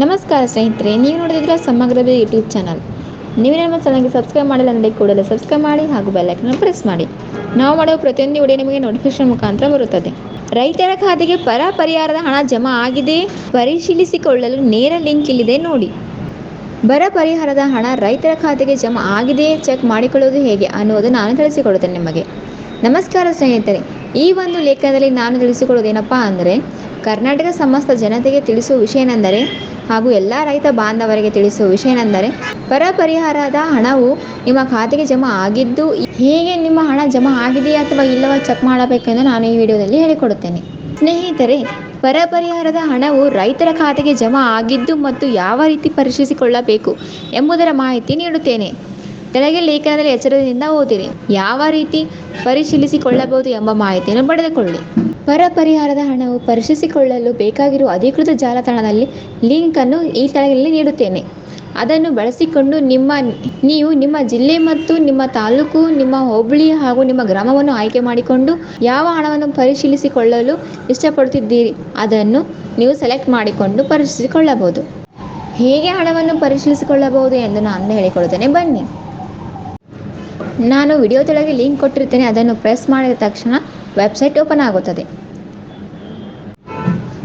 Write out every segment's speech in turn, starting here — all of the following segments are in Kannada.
ನಮಸ್ಕಾರ ಸ್ನೇಹಿತರೆ, ನೀವು ನೋಡಿದ್ರೆ ಸಮಗ್ರ ಯೂಟ್ಯೂಬ್ ಚಾನಲ್. ನೀವು ನಮ್ಮ ಚಾನಲ್ಗೆ ಸಬ್ಸ್ಕ್ರೈಬ್ ಮಾಡಿಲ್ಲ ಅಂದರೆ ಕೂಡಲೇ ಸಬ್ಸ್ಕ್ರೈಬ್ ಮಾಡಿ ಹಾಗೂ ಬೆಲ್ಲೈಕನ್ನ ಪ್ರೆಸ್ ಮಾಡಿ. ನಾವು ಮಾಡುವ ಪ್ರತಿಯೊಂದು ವಿಡಿಯೋ ನಿಮಗೆ ನೋಟಿಫಿಕೇಶನ್ ಮುಖಾಂತರ ಬರುತ್ತದೆ. ರೈತರ ಖಾತೆಗೆ ಪರ ಪರಿಹಾರದ ಹಣ ಜಮಾ ಆಗಿದೆ. ಪರಿಶೀಲಿಸಿಕೊಳ್ಳಲು ನೇರ ಲಿಂಕ್ ಇಲ್ಲಿದೆ ನೋಡಿ. ಬರ ಪರಿಹಾರದ ಹಣ ರೈತರ ಖಾತೆಗೆ ಜಮಾ ಆಗಿದೆಯೇ ಚೆಕ್ ಮಾಡಿಕೊಳ್ಳೋದು ಹೇಗೆ ಅನ್ನುವುದು ನಾನು ತಿಳಿಸಿಕೊಡುತ್ತೇನೆ ನಿಮಗೆ. ನಮಸ್ಕಾರ ಸ್ನೇಹಿತರೆ, ಈ ಒಂದು ಲೇಖನದಲ್ಲಿ ನಾನು ತಿಳಿಸಿಕೊಳ್ಳೋದೇನಪ್ಪ ಅಂದರೆ, ಕರ್ನಾಟಕ ಸಮಸ್ತ ಜನತೆಗೆ ತಿಳಿಸುವ ವಿಷಯ ಏನೆಂದರೆ ಹಾಗೂ ಎಲ್ಲ ರೈತ ಬಾಂಧವರಿಗೆ ತಿಳಿಸುವ ವಿಷಯ ಏನೆಂದರೆ ಬರ ಪರಿಹಾರದ ಹಣವು ನಿಮ್ಮ ಖಾತೆಗೆ ಜಮಾ ಆಗಿದ್ದು, ಹೇಗೆ ನಿಮ್ಮ ಹಣ ಜಮಾ ಆಗಿದೆಯಾ ಅಥವಾ ಇಲ್ಲವ ಚೆಕ್ ಮಾಡಬೇಕೆಂದು ನಾನು ಈ ವಿಡಿಯೋದಲ್ಲಿ ಹೇಳಿಕೊಡುತ್ತೇನೆ. ಸ್ನೇಹಿತರೆ ಬರ ಪರಿಹಾರದ ಹಣವು ರೈತರ ಖಾತೆಗೆ ಜಮಾ ಆಗಿದ್ದು ಮತ್ತು ಯಾವ ರೀತಿ ಪರಿಶೀಲಿಸಿಕೊಳ್ಳಬೇಕು ಎಂಬುದರ ಮಾಹಿತಿ ನೀಡುತ್ತೇನೆ. ಕೆಳಗೆ ಲೇಖನದಲ್ಲಿ ಎಚ್ಚರದಿಂದ ಓದಿರಿ. ಯಾವ ರೀತಿ ಪರಿಶೀಲಿಸಿಕೊಳ್ಳಬಹುದು ಎಂಬ ಮಾಹಿತಿಯನ್ನು ಪಡೆದುಕೊಳ್ಳಿ. ಬರ ಪರಿಹಾರದ ಹಣವು ಪರಿಶೀಲಿಸಿಕೊಳ್ಳಲು ಬೇಕಾಗಿರುವ ಅಧಿಕೃತ ಜಾಲತಾಣದಲ್ಲಿ ಲಿಂಕನ್ನು ಈ ಕೆಳಗೆ ನೀಡುತ್ತೇನೆ. ಅದನ್ನು ಬಳಸಿಕೊಂಡು ನಿಮ್ಮ, ನೀವು ನಿಮ್ಮ ಜಿಲ್ಲೆ ಮತ್ತು ನಿಮ್ಮ ತಾಲೂಕು, ನಿಮ್ಮ ಹೋಬಳಿ ಹಾಗೂ ನಿಮ್ಮ ಗ್ರಾಮವನ್ನು ಆಯ್ಕೆ ಮಾಡಿಕೊಂಡು ಯಾವ ಹಣವನ್ನು ಪರಿಶೀಲಿಸಿಕೊಳ್ಳಲು ಇಷ್ಟಪಡುತ್ತಿದ್ದೀರಿ, ಅದನ್ನು ನೀವು ಸೆಲೆಕ್ಟ್ ಮಾಡಿಕೊಂಡು ಪರಿಶೀಲಿಸಿಕೊಳ್ಳಬಹುದು ಹೇಗೆ ಹಣವನ್ನು ಪರಿಶೀಲಿಸಿಕೊಳ್ಳಬಹುದು ಎಂದು ನಾನು ಹೇಳಿಕೊಡುತ್ತೇನೆ. ಬನ್ನಿ. ನಾನು ವಿಡಿಯೋ ಕೆಳಗೆ ಲಿಂಕ್ ಕೊಟ್ಟಿರ್ತೇನೆ, ಅದನ್ನು ಪ್ರೆಸ್ ಮಾಡಿದ ತಕ್ಷಣ ವೆಬ್ಸೈಟ್ ಓಪನ್ ಆಗುತ್ತದೆ.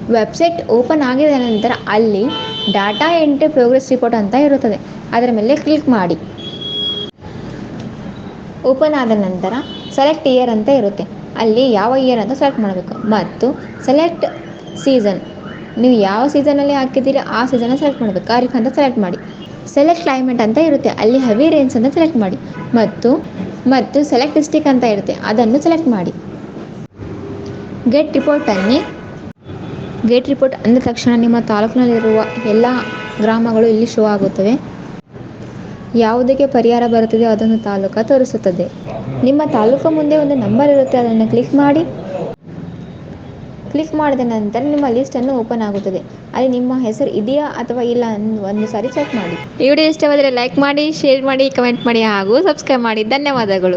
ವೆಬ್ಸೈಟ್ ಓಪನ್ ಆಗಿದ ನಂತರ ಅಲ್ಲಿ ಡಾಟಾ ಎಂಟ್ರಿ ಪ್ರೋಗ್ರೆಸ್ ರಿಪೋರ್ಟ್ ಅಂತ ಇರುತ್ತದೆ. ಅದರ ಮೇಲೆ ಕ್ಲಿಕ್ ಮಾಡಿ. ಓಪನ್ ಆದ ನಂತರ ಸೆಲೆಕ್ಟ್ ಇಯರ್ ಅಂತ ಇರುತ್ತೆ. ಅಲ್ಲಿ ಯಾವ ಇಯರ್ ಅಂತ ಸೆಲೆಕ್ಟ್ ಮಾಡಬೇಕು. ಮತ್ತು ಸೆಲೆಕ್ಟ್ ಸೀಸನ್ ನೀವು ಯಾವ ಸೀಸನಲ್ಲಿ ಹಾಕಿದ್ದೀರಿ, ಆ ಸೀಸನ್ನ ಸೆಲೆಕ್ಟ್ ಮಾಡಬೇಕು. ಖಾರಿಫ್ ಅಂತ ಸೆಲೆಕ್ಟ್ ಮಾಡಿ. ಸೆಲೆಕ್ಟ್ ಕ್ಲೈಮೇಟ್ ಅಂತ ಇರುತ್ತೆ. ಅಲ್ಲಿ ಹೆವಿ ರೇಂಜ್ ಅಂತ ಸೆಲೆಕ್ಟ್ ಮಾಡಿ. ಮತ್ತು ಮತ್ತು ಸೆಲೆಕ್ಟ್ ಡಿಸ್ಟಿಕ್ ಅಂತ ಇರುತ್ತೆ. ಅದನ್ನು ಸೆಲೆಕ್ಟ್ ಮಾಡಿ. ಗೆಟ್ ಅನ್ನಿ ಗೆಟ್ ರಿಪೋರ್ಟ್ ಅಂದ ತಕ್ಷಣ ನಿಮ್ಮ ತಾಲೂಕಿನಲ್ಲಿರುವ ಎಲ್ಲ ಗ್ರಾಮಗಳು ಇಲ್ಲಿ ಶೋ ಆಗುತ್ತವೆ. ಯಾವುದಕ್ಕೆ ಪರಿಹಾರ ಬರುತ್ತದೆ ಅದನ್ನು ತಾಲೂಕು ತೋರಿಸುತ್ತದೆ. ನಿಮ್ಮ ತಾಲೂಕು ಮುಂದೆ ಒಂದು ನಂಬರ್ ಇರುತ್ತೆ. ಅದನ್ನು ಕ್ಲಿಕ್ ಮಾಡಿ. ಕ್ಲಿಕ್ ಮಾಡಿದ ನಂತರ ನಿಮ್ಮ ಲಿಸ್ಟನ್ನು ಓಪನ್ ಆಗುತ್ತದೆ. ಅಲ್ಲಿ ನಿಮ್ಮ ಹೆಸರು ಇದೆಯಾ ಅಥವಾ ಇಲ್ಲ ಒಂದು ಸಾರಿ ಚೆಕ್ ಮಾಡಿ. ವಿಡಿಯೋ ಇಷ್ಟವಾದರೆ ಲೈಕ್ ಮಾಡಿ ಶೇರ್ ಮಾಡಿ ಕಮೆಂಟ್ ಮಾಡಿ ಹಾಗೂ ಸಬ್ಸ್ಕ್ರೈಬ್ ಮಾಡಿ. ಧನ್ಯವಾದಗಳು.